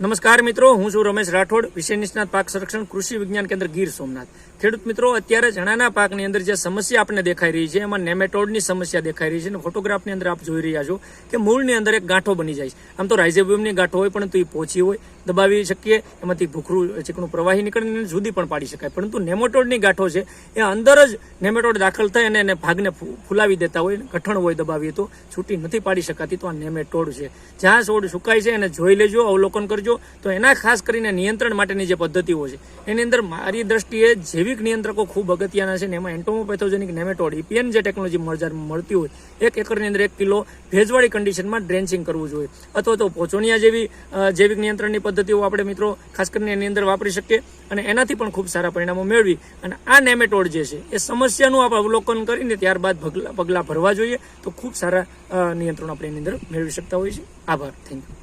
નમસ્કાર મિત્રો, હું છું રમેશ રાઠોડ, વિષય નિષ્ણાત પાક સંરક્ષણ કૃષિ વિજ્ઞાન કેન્દ્ર ગીર સોમનાથ. ખેડૂત મિત્રો, અત્યારે ચણાના પાકની અંદર જે સમસ્યા આપણને દેખાઈ રહી છે, એમાં નેમેટોડની સમસ્યા દેખાઈ રહી છે અને ફોટોગ્રાફની અંદર આપ જોઈ રહ્યા છો કે મૂળની અંદર એક ગાંઠો બની જાય છે. આમ તો રાઇઝોબિયમની ગાંઠો હોય, પરંતુ એ પોચી હોય, દબાવી શકીએ, એમાંથી ભૂખરું ચીકણું પ્રવાહી નીકળીને જુદી પણ પાડી શકાય. પરંતુ નેમેટોડની ગાંઠો છે, એ અંદર જ નેમેટોડ દાખલ થાય અને એને ભાગને ફૂલાવી દેતા હોય, ગઠણ હોય દબાવીએ તો છૂટી નથી પાડી શકાતી, તો આ નેમેટોડ છે. જ્યાં છોડ સુકાય છે, એને જોઈ લેજો, અવલોકન કરજો. તો એના ખાસ કરીને નિયંત્રણ માટેની જે પદ્ધતિઓ છે, એની અંદર મારી દ્રષ્ટિએ જૈવિક નિયંત્રકો ખૂબ અગત્યના છે ને એમાં એન્ટોમોપેથોજેનિક નેમેટોડ ઇપીએન જે ટેકનોલોજી બજાર મળતી હોય, એક એકરની અંદર એક કિલો ભેજવાળી કન્ડિશનમાં ડ્રેન્ચિંગ કરવું જોઈએ. અથવા તો પોચોનિયા જેવી જૈવિક નિયંત્રણની પદ્ધતિઓ આપણે મિત્રો ખાસ કરીને એની અંદર વાપરી શકીએ અને એનાથી પણ ખૂબ સારા પરિણામો મેળવી. અને આ નેમેટોડ જે છે, એ સમસ્યાનું આપણે અવલોકન કરીને ત્યારબાદ પગલાં ભરવા જોઈએ, તો ખૂબ સારા નિયંત્રણો આપણે એની અંદર મેળવી શકતા હોઈએ છીએ. આભાર. Thank you